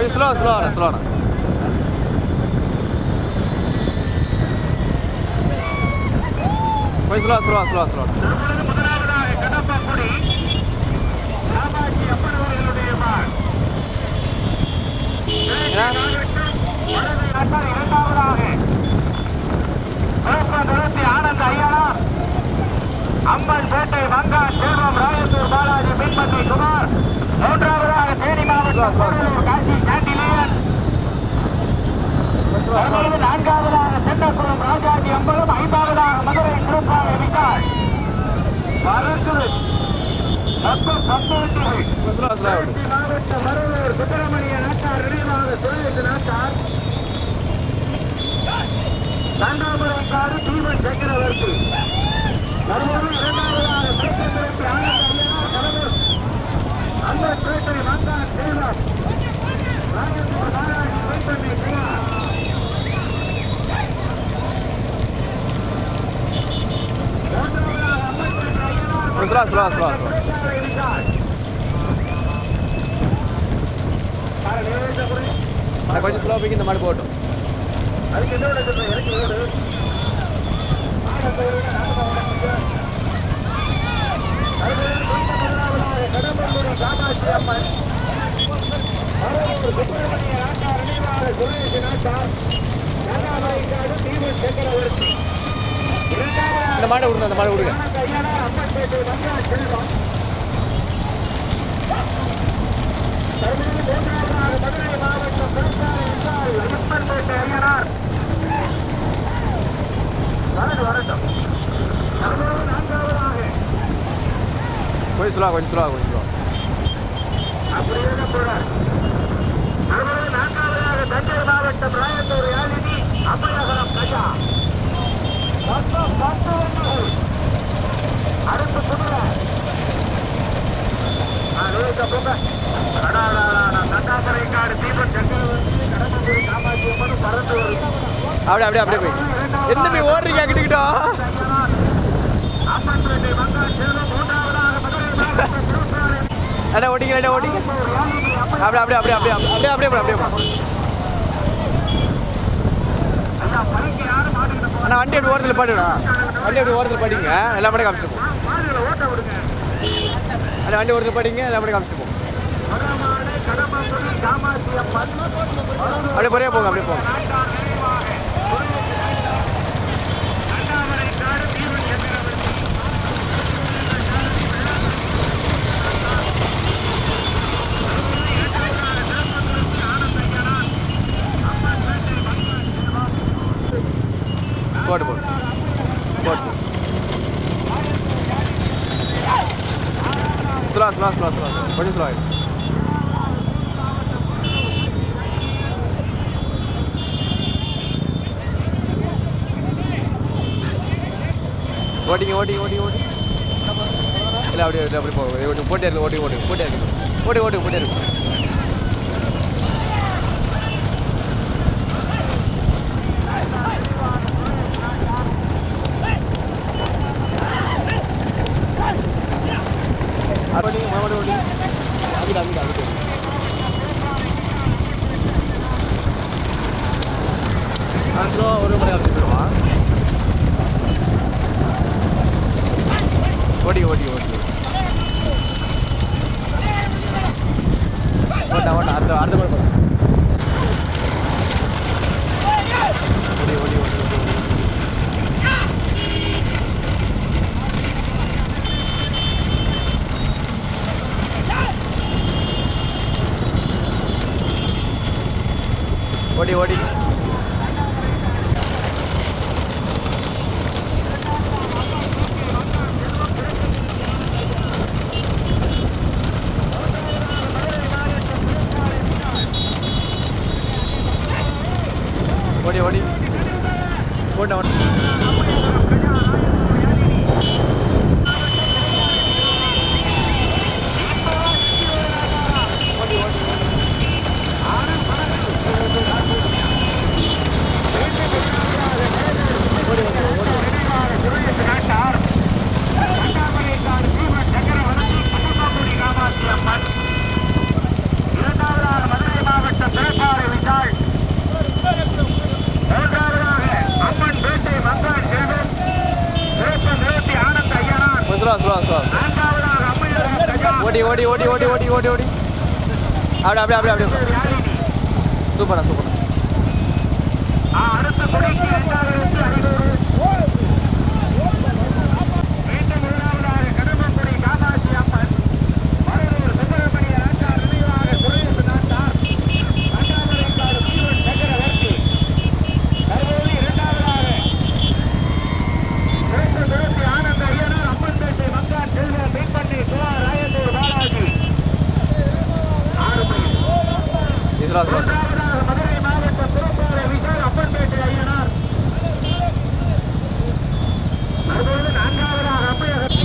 கொஞ்சம் slow slow ஆட slow ஆட. கொஞ்சம் slow slow slow slow Anand Ayyanar Amban Pettai Manga Selvam Rayathur Balaji பின்பற்றி குமார் மூன்றாவதாக தேனி மாவட்டம் காசி கேண்டிலேயன் நான்காவதாக சென்னக்குளம் ராஜாஜி அம்பலம். ஐந்தாவதாக மதுரை திருப்பாவை விகாஷ் வளர்த்துறை மக்கள் பத்தொன்று மாவட்ட வரலூர் சுப்பிரமணிய நாட்டார் நினைவாக சுரேஷ் நாட்டார். காடு தீவன் சக்கரவர்த்தி. மறுபடியும் இரண்டாவதாக சைக்கிள் ஆனந்த அல்லப்பேட்டை வந்தான் சேலம் ராஜேந்திர நாராயண் கைப்பண்ணி குமார் கொஞ்சம் ஸ்லோ பிக் இந்த மாதிரி போட்டோம் அதுக்கு என்ன எனக்கு கடம்பூர் காமாட்சி அம்மன் சுப்பிரமணிய நாட்டார் நினைவாக சுரேஷ் நாட்டார் நாகாபாய்க்காடு தீவன் சக்கரவர்த்தி இந்த மாடை விடுங்க அந்த மாடை விடுங்க. தற்போது மூன்றாவதாக மதுரை மாவட்டம் திருச்சாலை விசால் கொஞ்சம் ஸ்லோவாக கொஞ்சம் ஸ்லோவாக கொஞ்சம் ஸ்லோவாக நான்காவதாக தஞ்சை மாவட்டம் ராயத்தூர் யாழினி அம்பலகரம் கஜா அடுத்து சொல்லுங்க அப்படியே அப்படியே அப்படியே போய் என்ன போய் ஓடுறீங்க கிட்டுக்கிட்டோம் அடா ஓடிங்க அடா ஓடிங்க. அப்படியே அப்படியே அப்படியே அப்படியே அப்படியே அப்படியே அப்படியே அண்ணா வண்டி அப்படி ஓரத்தில் பாட்டுடா வண்டி அப்படி ஓரத்தில் பாட்டிங்க எல்லா படம் காமிச்சிருக்கோம் அண்ணா வண்டி ஓரத்தில் பாட்டிங்க எல்லா படம் காமிச்சிருக்கோம் அப்படியே போறியா போங்க அப்படியே போங்க. போட்டு போட்டு போட்டு ஸ்லோ ஸ்லோ ஸ்லோ ஸ்லோ கொஞ்சம் ஸ்லோ ஆகிடும் ஓட்டிங்க ஓட்டிங்க ஓட்டிங்க ஓட்டி இல்லை அப்படியே இல்லை அப்படி போகும் ஓட்டி போட்டே இருக்கு ஓட்டி ஓட்டி போட்டே இருக்கு ஓட்டி ஓட்டி போட்டே இருக்கு. அதுக்கு ஒரு முறை அப்படி போயிடுவான் ஓடி ஓடி ஓடி ஓட்டா ஓட்டா அடுத்த அடுத்த முறை போகிறேன் ஓடி ஓடி ஓடி ஓடி போட்ட ஓட்ட ஸ்லோ ஸ்லோ ஸ்லோ நான்காவதாக அம்மையார் கஜா ஓடி ஓடி ஓடி ஓடி ஓடி ஓடி. அப்படி அப்படி அப்படி அப்படி அப்படியே சூப்பரா சூப்பரா ஆ, அடுத்த துணைக்கு இரண்டாயிரத்தி ஐநூறு மீண்டும் முதலாவதாக கடம்பக்குடி காமாட்சி அம்மன் மருதூர் சுப்பிரமணிய நாட்டார் நினைவாக சுரேஷ் நாட்டார் அண்ணாமலைக்காடு ஜீவன் சக்கரவர்த்தி தற்போது இரண்டாவதாக கிழக்கு திருச்சி ஆனந்த ஐயனார் அம்மன்பேட்டை மங்கான் செல்வம் மீன்பண்ணி சுவா ராயந்தூர் பாலாஜி ஆறு மணி ஸ்லோ ஸ்லோ மூன்றாவதாக மதுரை மாவட்டம் திருப்பாறை விஷால் அப்பன்பேட்டை ஐயனார் தற்பொழுது நான்காவதாக அம்மையகர்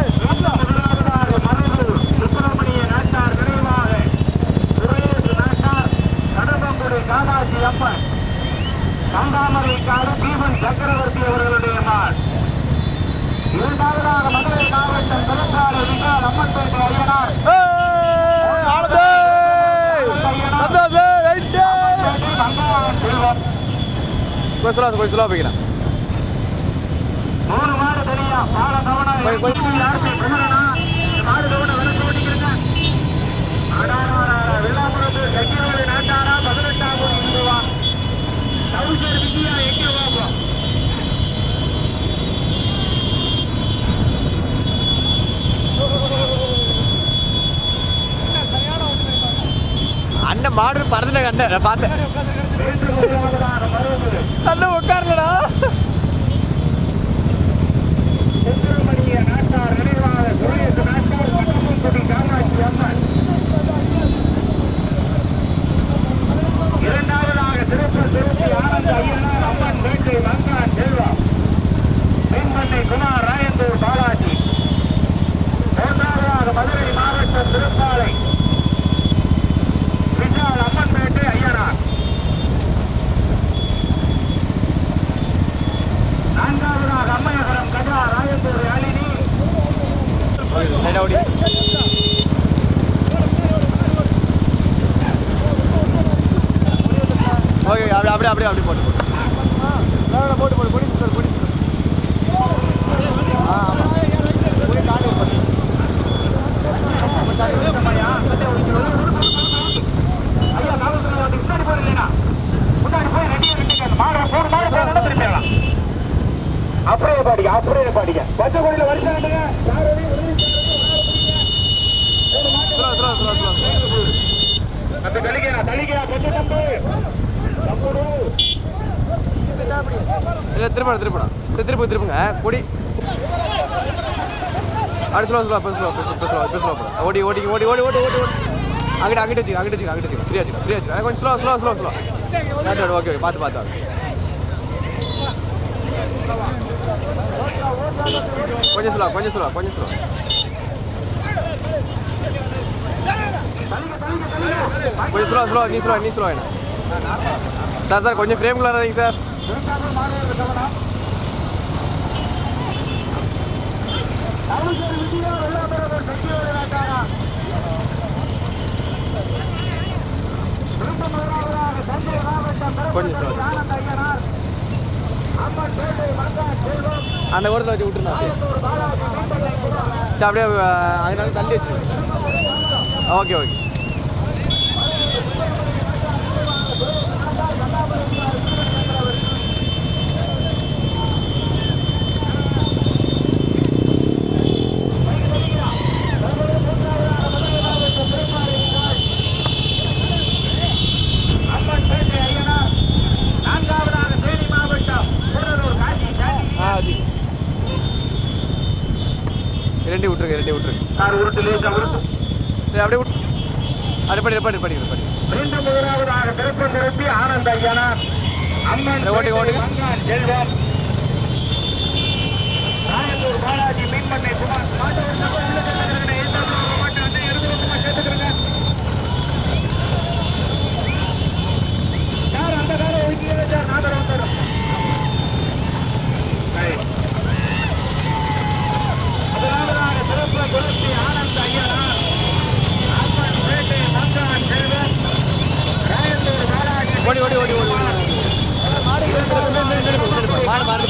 முதலாவதாக மருதூர் சுப்பிரமணிய நாட்டார் நினைவாக சுரேஷ் நாட்டார் கடம்பங்குடி காமாட்சி அம்மன் கங்காமரை காடு தீபன் சக்கரவர்த்தி அவர்களுடைய மாள் இரண்டாவதாக மதுரை மாவட்டம் திருச்சாலை விஷால் அம்மன்பேட்டை செல்வம் கொஞ்சம் கொஞ்சம் ஸ்லோ போய்க்கிறேன். மூணு மாடு தெரியா பால கவனம் அண்ணன் மாடு பறந்துட்ட அண்ணன் நான் பார்த்தேன். அண்ணன் உட்காரலடா. நாட்டார் நினைவாக சுரேஷ் நாட்டார் ஆனந்த ஐயனார் அம்மன் வேட்டை மீன்பண்ணை குமார் ராயந்தூர் பாலாஜி. மூன்றாவதாக மதுரை மாவட்டம் திருப்பாலை விஷால் அம்மன் வேட்டை ஐயனார் நான்காவதாக அம்மையகரம் கஜா ராயந்தூர் யாழினி லைட்டாக ஓடி ஓகே அப்படி அப்படியே அப்படியே அப்படியே போட்டு போட்டு போட்டு போட்டு போட்டு போட்டு போட்டு ஆ ஆமாம் போய் காட்டு போட்டு ஐயா காவல்துறை வந்து முன்னாடி போயிடலனா முன்னாடி போய் ரெடியா நின்னுங்க மாடு மூணு மாடு போனா திரும்பிடலாம் அப்படியே பாடிங்க அப்படியே பாடிங்க பச்சை கோடியில வருஷம் அந்த தலிகையா தலிகையா பச்சை தம்பு தம்புடு இல்லை திரும்ப திருப்படா திருப்பி திருப்புங்க. கொடி slow slow slow slow slow slow slow ஓடி ஓடி ஓடி ஓடி ஓடி ஓடி ஓடி. அங்கிட்ட அங்கிட்ட வச்சுக்க அங்கிட்ட வச்சுக்க அங்கிட்ட வச்சுக்க. ஃப்ரீ வச்சுக்க ஃப்ரீ வச்சுக்க. கொஞ்சம் slow slow slow slow okay okay பார்த்து பார்த்து. கொஞ்சம் ஸ்லோ கொஞ்சம் ஸ்லோ கொஞ்சம் ஸ்லோ கொஞ்சம் ஸ்லோ ஸ்லோ நீ ஸ்லோ நீ ஸ்லோ என்ன? சார் சார் கொஞ்சம் ஃப்ரேம்குள்ள வராதீங்க சார். கவுன்சிலர் விஜயா வெள்ளாபுரம் சக்தியோடு நாட்டாரா முதலாவதாக தஞ்சை மாவட்டம் கொஞ்சம் பெரும்புத்தூர் அந்த ஓரத்தில் வச்சு விட்டுருந்தா. அப்படியே அதனால தள்ளி வச்சு ஓகே ஓகே அம்மன் பேட்டை ஐயனார் நான்காவதாக தேனி மாவட்டம் கூடலூர் காஞ்சி காஞ்சி ஆ அது ரெண்டி விட்டுருங்க ரெண்டி விட்டுருங்க சார் உருட்டு லேசா உருட்டு சரி அப்படியே அப்படி படி படி படி படி மீண்டும் முதலாவதாக திருப்ப திருப்பி ஆனந்த ஐயனார். அம்மன் ஓட்டுங்க. மங்கான் செல்வம் ராயந்தூர் பாலாஜி மீன்பண்ணை குமார் மாட்டு ஒரு நபர் உள்ள கட்டுக்கிறேன். எந்த ஒரு மாட்டு அண்ணன் எடுத்து வந்து கேட்டுக்கிறேங்க. சார் அந்த காரை ஒதுக்கிங்க சார் நான் தர வந்துடுறேன் சரி. முதலாவதாக திருப்ப திருப்பி ஆனந்த ஐயனார் அம்மன் பேட்டை மங்கான் செல்வம் ராயந்தூர் பாலாஜி ஓடி ஓடி ஓடி ஓடி ஓடி மாடு மாடு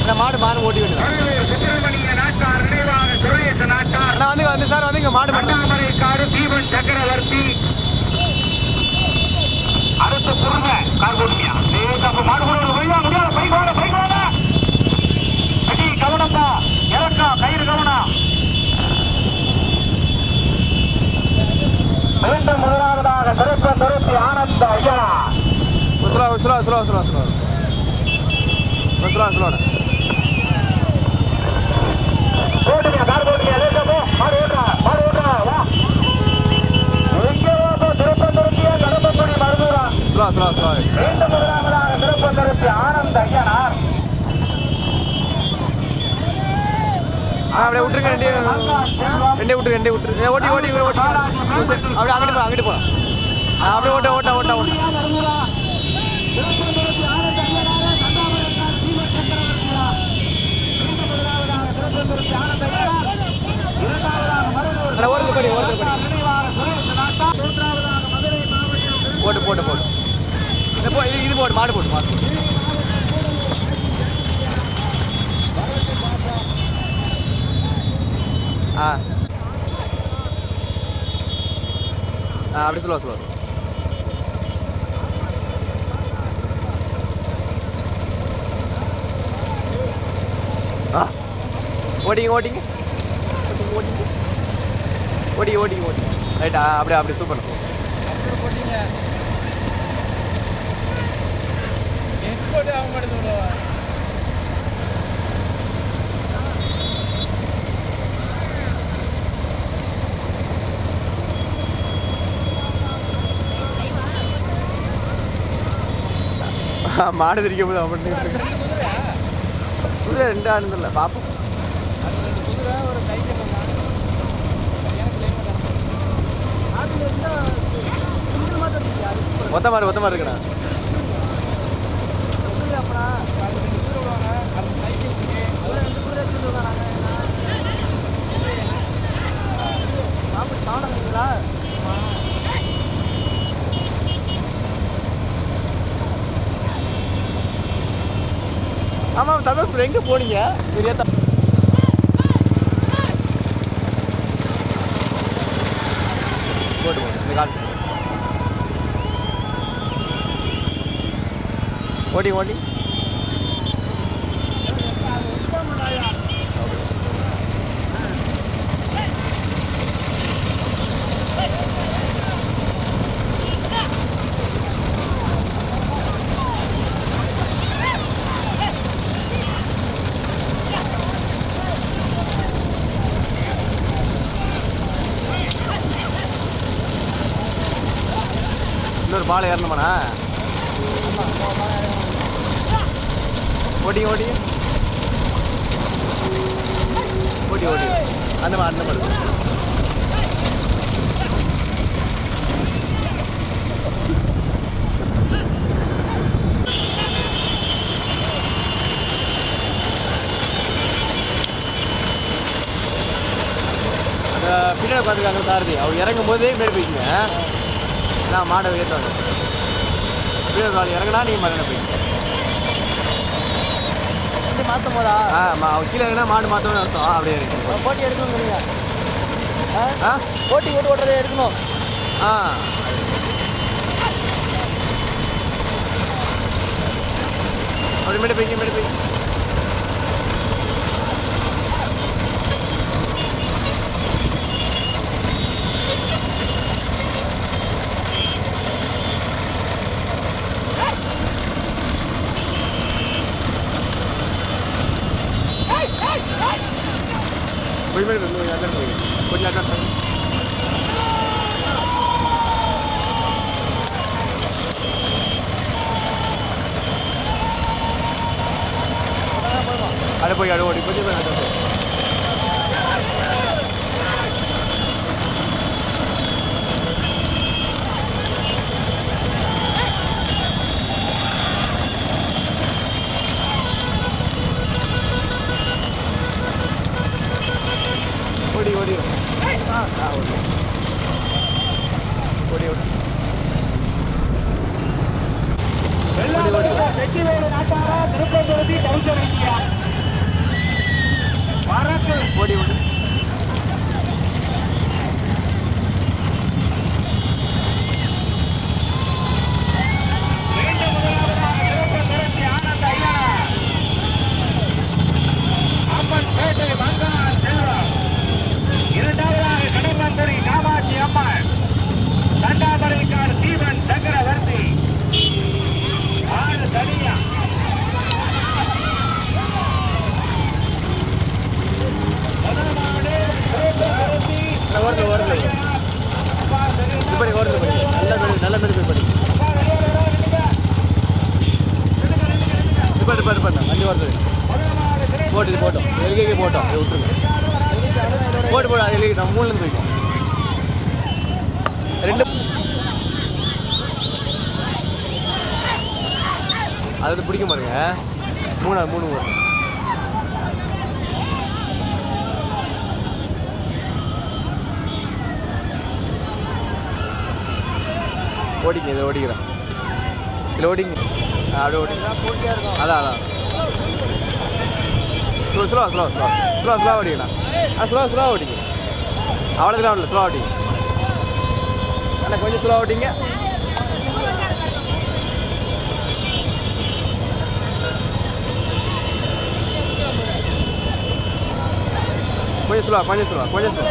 இந்த மாடு மாடு ஓட்டி விடுங்க சுப்பிரமணிய நாட்டார் நினைவாக சுரேஷ் நாட்டார் அண்ணா வந்து வந்து சார் வந்து இங்க மாடு மாடு அண்ணாமலை காடு தீபன் சக்கரவர்த்தி அடுத்து குருங்க கார் போடுமியா லேசாக மாடு போடுறது போய்யா முடியாது பைக் வாட பைக் வாட அடி கவனப்பா இறக்கா கயிறு கவனம் மீண்டும் முதலாவதாக சிறப்பு நிறுத்தி ஆனந்த ஐயா slow slow slow slow slow slow slow போட்டுங்க கார் போட்டுங்க லேசா போ மாடு ஓட்டுறா மாடு ஓட்டுறா வா எங்கே வா சிறப்பு நிறுத்திய கடம்பக்குடி மருதூரா ஸ்லோ ஸ்லோ ஸ்லோ மீண்டும் முதலாவதாக சிறப்பு நிறுத்தி ஆனந்த ஐயனார் அப்படியே விட்டுருங்க ரெண்டே ரெண்டே விட்டுரு ரெண்டே விட்டுரு. ஓட்டி ஓட்டி ஓட்டி. அப்படியே அங்கிட்டு போ அங்கிட்டு போகலாம் அப்படியே ஓட்ட ஓட்ட ஓட்ட ஓட்ட. போட்டு போட்டு போட்டு. இது போ இது இது போட்டு மாடு போட்டு மாடு ஆ அப்படி சொல்லுவா சொல்லுவா. ஓட்டிங்க ஓட்டிங்க ஓட்டிங்க ஓட்டிங்க ஓடி. ஓடிங்க ரைட்டா அப்படியே அப்படியே சூப்பர் மாடு திரிக்க போது அப்படின்னு குதிரை ரெண்டு இல்லை பார்ப்போம் ஒத்த மாடு ஒத்த மாடு இருக்குண்ணா. ஆமாம் தந்தோஸ் எங்கே போனீங்க? தெரியாத போட்டு போட்டு இந்த கால் ஓடி ஓடி ஏறணுமாண்ணா? ஓடி ஓடி. ஓடி ஓடி. அந்த மாதிரி அந்த மாதிரி. அந்த பின்னாடி பார்த்துக்காங்க சாரதி அவர் இறங்கும் போதே மேலே போய்க்குங்க நான் மாடை ஏற்றுவாங்க பின்னாடி ஆள் இறங்கினா நீங்கள் மரணம் போய்க்கு மாற்றும் போதா? ஆ மா கீழே இறங்கினா மாடு மாற்றணும்னு அர்த்தம். அப்படியே இருக்கு போட்டி எடுக்கணுங்கிறீங்க. ஆ? போட்டி போட்டு ஓட்டுறதே எடுக்கணும். ஆ. அப்படி போய்க்கு போய் போய் அட்டன் போய். கொஞ்சம் அட்டன் பண்ணி அட போய் அட ஓடி கொஞ்சம் போய் படி ஓடுது படி நல்ல மெடு நல்ல மெடு போய் பண்ணி இப்போ பண்ணு வண்டி ஓரத்தில் போட்டு இது போட்டோம். எல்கேக்கு போட்டோம். இதை விட்டுருங்க. போட்டு போட. அது எல்கே நம்ம மூணுலேருந்து போய்க்கும் ரெண்டு அது பிடிக்க பாருங்க மூணு மூணு மூணு ஓடிங்க இதை ஓடிக்கிறேன். இதில் ஓடிங்க. ஆ, அப்படியே ஓடிங்க. அதான் அதான். Slow slow slow slow slow slow ஓடிக்கலாம் ஆ ஸ்லோ ஸ்லோ ஓடிங்க. அவ்வளோதான் இல்லை ஸ்லோ ஓடிங்க. அண்ணா கொஞ்சம் ஸ்லோ ஓட்டிங்க கொஞ்சம் ஸ்லோ கொஞ்சம் ஸ்லோ கொஞ்சம் ஸ்லோ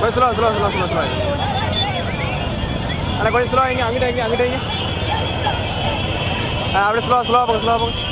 கொஞ்சம் slow slow slow slow slow அண்ணா கொஞ்சம் ஸ்லோ வைங்க அங்கிட்ட வைங்க அங்கிட்ட வைங்க ஆ அப்படியே ஸ்லோ ஸ்லோ போங்க ஸ்லோ போங்க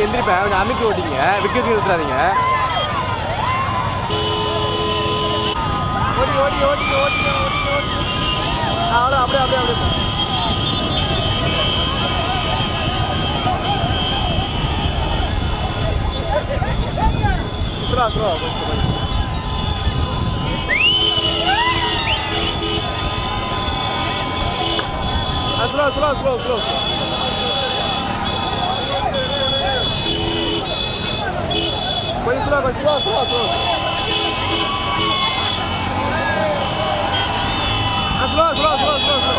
பார்த்து எந்திரிப்பேன். அவங்க அமைக்க ஓட்டிங்க. விக்கெட் நிறுத்துறாதீங்க. ஓடி ஓடி ஓடி ஓடி ஓடி அவ்வளோ அப்படியே அப்படியே அப்படியே. Bro bro Slow, slow, slow. Dawaj, trot, trot, trot. A trot, trot, trot, trot.